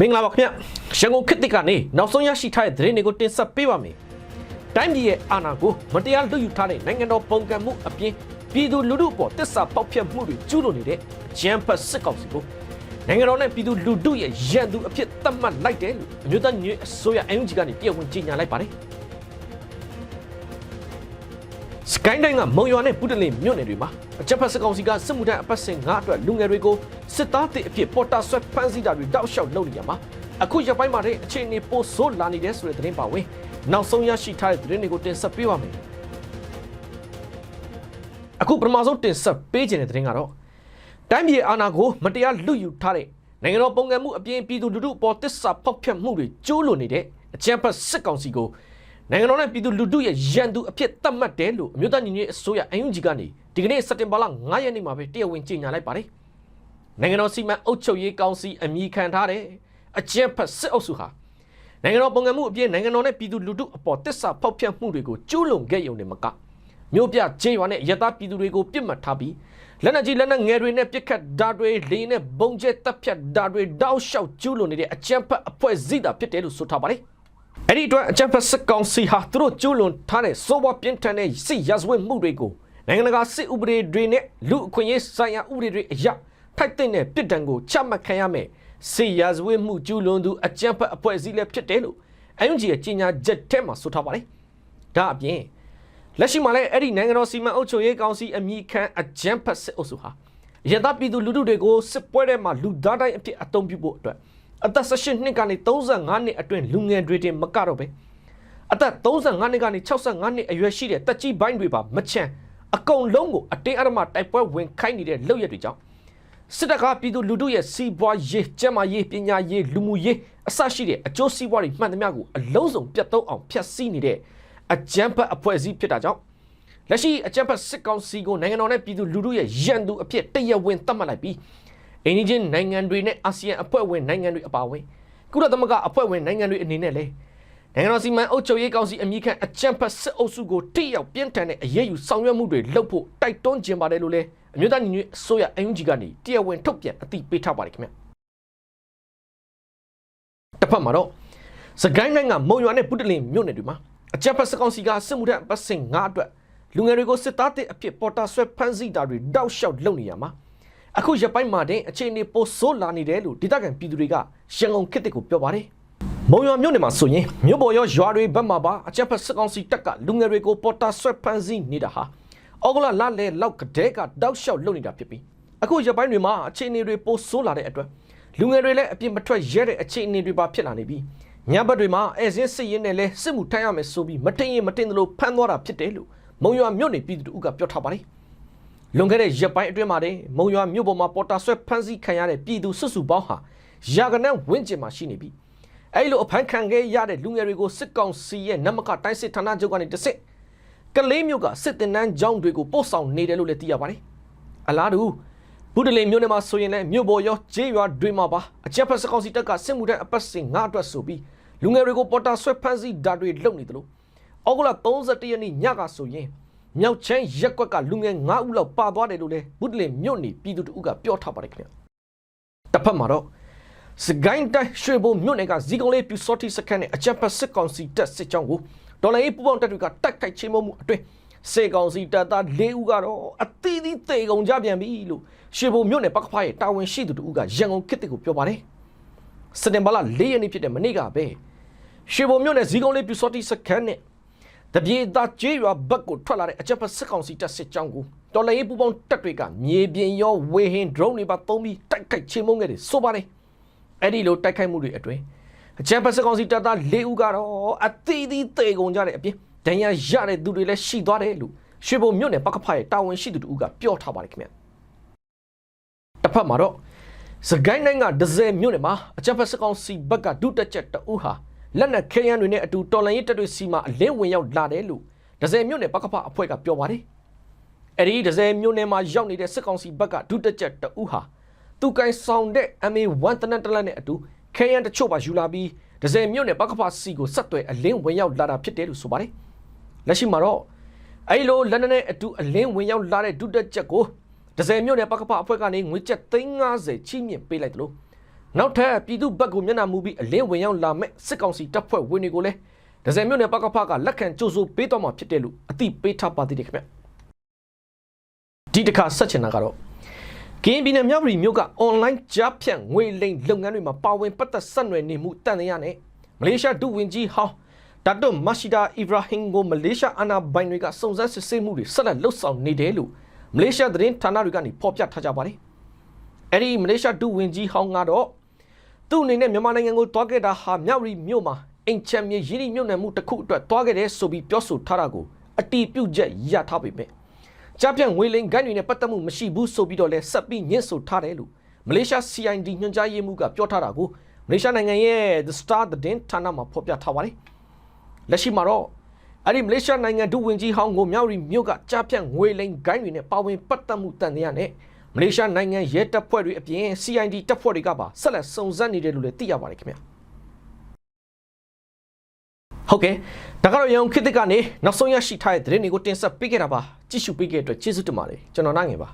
မင်္ဂလာပါခင်ဗျရန်ကုန်ခေတ်သစ်ကနေနောက်ဆုံးရရှိထားတဲ့သတင်းတွေကိုတင်ဆက်ပေးပါမယ်တိုင်းပြည်ရဲ့အာဏာကိုမတရားလွတ်ယူထားတဲ့နိုင်ငံတော်ပုံကံမှုအပြင်ပြည်သူလူထုအပေါ်တစ္ဆာပေါက်ဖျက်မှုတွေကျူးလွန်နေတဲ့ဂျမ်ဖတ်စစ်ကောင်စီကိုနိုင်ငံတော်နဲ့ပြည်သူလူထုရဲ့ရန်သူအဖြစ်သတ်မှတ်လိုက်တယ်လို့အမျိုးသားညီညွတ်ရေးအစိုးရအန်ယူဂျီကနေတရားဝင်ကြေညာလိုက်ပါတယ် စကိုင်းတိုင်းကမုံရွာနဲ့ပုတလင်မြို့နယ်တွေမှာအကြမ်းဖက်စစ်ကောင်စီကစစ်မှုထမ်းအပတ်စဉ်9အတွက်လူငယ်တွေကိုစစ်သားတစ်အဖြစ်ပေါ်တာဆွဲဖမ်းဆီးတာတွေတောက်လျှောက်လုပ်နေရမှာအခုရက်ပိုင်းမှာတဲ့အခြေအနေပိုဆိုးလာနေတဲ့ဆိုတဲ့သတင်းပါဝင်နောက်ဆုံးရရှိထားတဲ့သတင်းတွေကိုတင်ဆက်ပေးပါမယ်အခုပထမဆုံးတင်ဆက်ပေးခြင်းတဲ့သတင်းကတော့တိုင်းပြည်အာဏာကိုမတရားလွတ်ယူထားတဲ့နိုင်ငံတော်ပုံကံမှုအပြင်ပြည်သူလူထုအပေါ်တစ္ဆာဖောက်ဖျက်မှုတွေကျိုးလွန်နေတဲ့အကြမ်းဖက်စစ်ကောင်စီကို နိုင်ငံတော်နဲ့ပြည်သူလူထုရဲ့ရန်သူအဖြစ်သတ်မှတ်တယ်လို့အမျိုးသားညီညွတ်ရေးအစိုးရအန်ယူဂျီကနေဒီကနေ့စက်တင်ဘာလ9ရက်နေ့မှာပဲတရားဝင်ကြေညာလိုက်ပါတယ်။နိုင်ငံတော်စီမံအုပ်ချုပ်ရေးကောင်စီအမည်ခံထားတဲ့အကြမ်းဖက်စစ်အုပ်စုဟာနိုင်ငံတော်ပုံကံမှုအပြင်နိုင်ငံတော်နဲ့ပြည်သူလူထုအပေါ်တစ္ဆာဖောက်ဖျက်မှုတွေကိုကျူးလွန်ခဲ့ရုံနဲ့မကမြို့ပြခြေရွာနဲ့ရသားပြည်သူတွေကိုပြစ်မှတ်ထားပြီးလက်နက်ကြီးလက်နက်ငယ်တွေနဲ့ပစ်ခတ်ဓာတ်တွေလေနဲ့ဘုံကျဲတပ်ဖြတ်ဓာတ်တွေတောက်လျှောက်ကျူးလွန်နေတဲ့အကြမ်းဖက်အဖွဲ့အစည်းတာဖြစ်တယ်လို့ဆိုထားပါတယ်။ အဲ့ဒီအတွက်အကြမ်းဖက်စစ်ကောင်စီဟာသူတို့ကျူးလွန်ထားတဲ့စိုးဘပြင်းထန်တဲ့စစ်ရာဇဝတ်မှုတွေကိုနိုင်ငံတကာစစ်ဥပဒေတွေနဲ့လူအခွင့်အရေးဆိုင်ရာဥပဒေတွေအရထိုက်တဲ့ပြစ်ဒဏ်ကိုချမှတ်ခံရမယ်စစ်ရာဇဝတ်မှုကျူးလွန်သူအကြမ်းဖက်အဖွဲ့အစည်းလည်းဖြစ်တယ်လို့အယုံကြီးရဲ့ကြီးညာချက်ထဲမှာဆိုထားပါတယ်။ဒါအပြင်လက်ရှိမှာလည်းအဲ့ဒီနိုင်ငံတော်စီမံအုပ်ချုပ်ရေးကောင်စီအမည်ခံအကြမ်းဖက်စစ်အုပ်စုဟာရသပြည်သူလူထုတွေကိုစစ်ပွဲထဲမှာလူသားတိုင်းအဖြစ်အသုံးပြုဖို့အတွက် အသက်18နှစ်ကနေ35နှစ်အတွင်းလူငယ်တွေတင်မကတော့ပဲအသက်35နှစ်ကနေ65နှစ်အရွယ်ရှိတဲ့တက်ကြီးပိုင်းတွေပါမချမ်းအကုန်လုံးကိုအတင်းအဓမ္မတိုက်ပွဲဝင်ခိုင်းနေတဲ့လုပ်ရက်တွေကြောင့်စစ်တပ်ကပြည်သူလူထုရဲ့စီးပွားရေးကျန်းမာရေးပညာရေးလူမှုရေးအစရှိတဲ့အကျိုးစီးပွားတွေမှန်သမျှကိုအလုံးစုံပြတ်သုံးအောင်ဖျက်ဆီးနေတဲ့အကြမ်းဖက်အဖွဲ့အစည်းဖြစ်တာကြောင့်လက်ရှိအကြမ်းဖက်စစ်ကောင်စီကိုနိုင်ငံတော်နဲ့ပြည်သူလူထုရဲ့ရန်သူအဖြစ်တရဝင်သတ်မှတ်လိုက်ပြီး အိန္ဒိချင်းနိုင်ငံတွေနဲ့အာဆီယံအဖွဲ့ဝင်နိုင်ငံတွေအပါအဝင်ကုလသမဂ္ဂအဖွဲ့ဝင်နိုင်ငံတွေအနေနဲ့လည်းနိုင်ငံတော်စီမံအုပ်ချုပ်ရေးကောင်စီအမည်ခံအကြမ်းဖက်စစ်အုပ်စုကိုတိရောက်ပြင်းထန်တဲ့အရေးယူဆောင်ရွက်မှုတွေလုပ်ဖို့တိုက်တွန်းခြင်းပါတယ်လို့လည်းအမျိုးသားညီညွတ်အစိုးရအန်ယူဂျီကနေတရားဝင်ထုတ်ပြန်အသိပေးထားပါတယ်ခင်ဗျတစ်ဖက်မှာတော့စကိုင်းနိုင်ငံမုံရွာနဲ့ပုတလင်မြို့နယ်တွေမှာအကြမ်းဖက်စစ်ကောင်စီကစစ်မှုထမ်းပတ်စင်9အတွက်လူငယ်တွေကိုစစ်သားတဲ့အဖြစ်ပေါ်တာဆွဲဖမ်းဆီးတာတွေတောက်လျှောက်လုပ်နေရမှာ အခုရပိုင်းမှာတဲ့အခြေအနေပိုဆိုးလာနေတယ်လို့ဒေသခံပြည်သူတွေကရန်ကုန်ခေတ်ကိုပြောပါတယ်မုံရွာမြို့နယ်မှာဆိုရင်မြို့ပေါ်ရောရွာတွေဘက်မှာပါအကြမ်းဖက်စစ်ကောင်စီတပ်ကလူငယ်တွေကိုပေါ်တာဆွဲဖမ်းဆီးနေတာဟာအောက်ကလာလလဲလောက်ကတဲ့ကတောက်လျှောက်လုပ်နေတာဖြစ်ပြီးအခုရပိုင်းတွေမှာအခြေအနေတွေပိုဆိုးလာတဲ့အတွက်လူငယ်တွေလည်းအပြစ်မထွက်ရဲတဲ့အခြေအနေတွေပါဖြစ်လာနေပြီးညဘက်တွေမှာအဲစင်းစစ်ရင်နဲ့လဲစစ်မှုထမ်းရမယ်ဆိုပြီးမတင်ရင်မတင်သလိုဖမ်းသွားတာဖြစ်တယ်လို့မုံရွာမြို့နယ်ပြည်သူတို့ကပြောထားပါတယ် လွန်ခဲ့တဲ့ရက်ပိုင်းအတွင်းမှာတင်မုံရွာမြို့ပေါ်မှာပေါ်တာဆွဲဖမ်းဆီးခံရတဲ့ပြည်သူစွတ်စုပေါင်းဟာရာကနန်းဝင်းကျင်မှာရှိနေပြီးအဲ့လိုအဖမ်းခံခဲ့ရတဲ့လူငယ်တွေကိုစစ်ကောင်စီရဲ့နမကတိုင်းစစ်ဌာနချုပ်ကနေတဆင့်ကလေးမျိုးကစစ်တင်နန်းကျောင်းတွေကိုပို့ဆောင်နေတယ်လို့လည်းသိရပါတယ်အလားတူဘူးတလင်မြို့နယ်မှာဆိုရင်လည်းမြို့ပေါ်ရောကျေးရွာတွေမှာပါအချက်ဖက်စကောင်စီတပ်ကစစ်မှုထမ်းအပတ်စဉ်ငါအတွက်ဆိုပြီးလူငယ်တွေကိုပေါ်တာဆွဲဖမ်းဆီးဓာတ်တွေလုပ်နေတယ်လို့ဩဂုတ်လ31ရက်နေ့ညကဆိုရင် မြောက်ချမ်းရက်ကွက်ကလူငယ်9ဦးလောက်ပါသွားတယ်လို့လည်းဘူးတလင်မြို့နယ်ပြည်သူတို့ကပြောထားပါတယ်ခင်ဗျတစ်ဖက်မှာတော့စကိုင်းတိုင်းရွှေဘုံမြို့နယ်ကဇီကုံလေးပြူစောတိစခန်းနဲ့အချက်ဖက်စစ်ကောင်စီတပ်စစ်ကြောင်းကိုဒေါ်လာရေးပူပေါင်းတပ်တွေကတိုက်ခိုက်ချေမှုမှုအတွင်းစေကောင်စီတပ်သား၄ဦးကတော့အသီးသီးတေကုန်ကြပြန်ပြီလို့ရွှေဘုံမြို့နယ်ပကဖားရဲ့တာဝန်ရှိသူတို့ကရန်ကုန်ခေတ်ကိုပြောပါတယ်စက်တင်ဘာလ၄ရက်နေ့ဖြစ်တဲ့မနေ့ကပဲရွှေဘုံမြို့နယ်ဇီကုံလေးပြူစောတိစခန်းနဲ့ တပြေသားကျေးရွာဘက်ကိုထွက်လာတဲ့အကြပ်ဖက်စစ်ကောင်စီတပ်စစ်ကြောင်းကိုတော်လိုင်းပူပေါင်းတပ်တွေကမြေပြင်ရောဝေဟင် drone တွေပါသုံးပြီးတိုက်ခိုက်ချေမှုန်းခဲ့တယ်ဆိုပါတယ်အဲ့ဒီလိုတိုက်ခိုက်မှုတွေအတွင်းအကြပ်ဖက်စစ်ကောင်စီတပ်သား၄ဦးကတော့အသီးသီးတေကုန်ကြတဲ့အပြင်ဒဏ်ရာရတဲ့သူတွေလည်းရှိသွားတယ်လို့ရွှေဘုံမြို့နယ်ပကဖားရဲ့တာဝန်ရှိသူတို့ကပြောထားပါတယ်ခင်ဗျတစ်ဖက်မှာတော့စကိုင်းတိုင်းကဒဇယ်မြို့နယ်မှာအကြပ်ဖက်စစ်ကောင်စီဘက်ကဒုတက်ချက်တအူးဟာ လက်နက်ခဲယမ်းတွေနဲ့အတူတော်လန်ရေးတပ်တွေစီမှာအလင်းဝင်ရောက်လာတယ်လို့ဒဇယ်မြို့နယ်ပကဖအဖွဲ့ကပြောပါတယ်။အဲဒီဒဇယ်မြို့နယ်မှာရောက်နေတဲ့စစ်ကောင်စီဘက်ကဒုတက်ချက်တအူးဟာသူကင်ဆောင်တဲ့ MA1 တနက်တလက်နဲ့အတူခဲယမ်းတချို့ပါယူလာပြီးဒဇယ်မြို့နယ်ပကဖစီကိုဆက်သွယ်အလင်းဝင်ရောက်လာတာဖြစ်တယ်လို့ဆိုပါတယ်။လက်ရှိမှာတော့အဲဒီလိုလက်နက်နဲ့အတူအလင်းဝင်ရောက်လာတဲ့ဒုတက်ချက်ကိုဒဇယ်မြို့နယ်ပကဖအဖွဲ့ကနေငွေကျပ်350ချိမြင့်ပေးလိုက်တယ်လို့ နောက်ထပ်ပြည်သူဘက်ကိုမျက်နှာမူပြီးအလင်းဝင်ရောက်လာမဲ့စစ်ကောင်စီတပ်ဖွဲ့ဝင်တွေကိုလည်းဒဇယ်မြို့နယ်ပကဖကလက်ခံကြိုးဆိုပေးတော့မှာဖြစ်တယ်လို့အသိပေးထားပါသေးတယ်ခင်ဗျဒီတစ်ခါဆက်ချင်တာကတော့ကင်းပြည်နယ်မြောက်ပြည်မြို့ကအွန်လိုင်းကြားဖြန့်ငွေလိမ်လုပ်ငန်းတွေမှာပါဝင်ပတ်သက်ဆက်နွယ်နေမှုတန်တရားနဲ့မလေးရှားဒုဝန်ကြီးဟောင်းဒါတုမရှိဒါအီဗရာဟင်ကိုမလေးရှားအာဏာပိုင်တွေကစုံစမ်းစစ်ဆေးမှုတွေဆက်လက်လှုပ်ဆောင်နေတယ်လို့မလေးရှားသတင်းဌာနတွေကနေဖော်ပြထားကြပါတယ်အဲ့ဒီမလေးရှားဒုဝန်ကြီးဟောင်းကတော့ သူ့အနေနဲ့မြန်မာနိုင်ငံကိုတွားခဲ့တာဟာမြောက်ရီမြို့မှာအင်ချမ်းမြေရင်းနှီးမြုပ်နှံမှုတစ်ခုအတွက်တွားခဲ့တယ်ဆိုပြီးပြောဆိုထားတာကိုအတီးပြုတ်ချက်ရထားပေမဲ့ကြားပြန့်ငွေလိမ်ဂိုင်းတွေနဲ့ပတ်သက်မှုမရှိဘူးဆိုပြီးတော့လဲဆက်ပြီးညှင်းဆိုထားတယ်လို့မလေးရှား CID ညွှန်ကြားရေးမှူးကပြောထားတာကိုမလေးရှားနိုင်ငံရဲ့ The Star သတင်းဌာနမှာဖော်ပြထားပါတယ်လက်ရှိမှာတော့အဲ့ဒီမလေးရှားနိုင်ငံဒုဝန်ကြီးဟောင်းကိုမြောက်ရီမြို့ကကြားပြန့်ငွေလိမ်ဂိုင်းတွေနဲ့ပါဝင်ပတ်သက်မှုတန်တရားနဲ့ မလေးရှားနိုင်ငံရဲတပ်ဖွဲ့တွေအပြင် CID တပ်ဖွဲ့တွေကပါဆက်လက်စုံစမ်းနေတယ်လို့လည်းသိရပါတယ်ခင်ဗျာဟုတ်ကဲ့ဒါကတော့ရောင်ခေတ်သစ်ကနေနောက်ဆုံးရရှိထားတဲ့သတင်းတွေကိုတင်ဆက်ပေးခဲ့တာပါကြည့်ရှုပေးခဲ့တဲ့အတွက်ကျေးဇူးတင်ပါတယ်ကျွန်တော်နိုင်ငယ်ပါ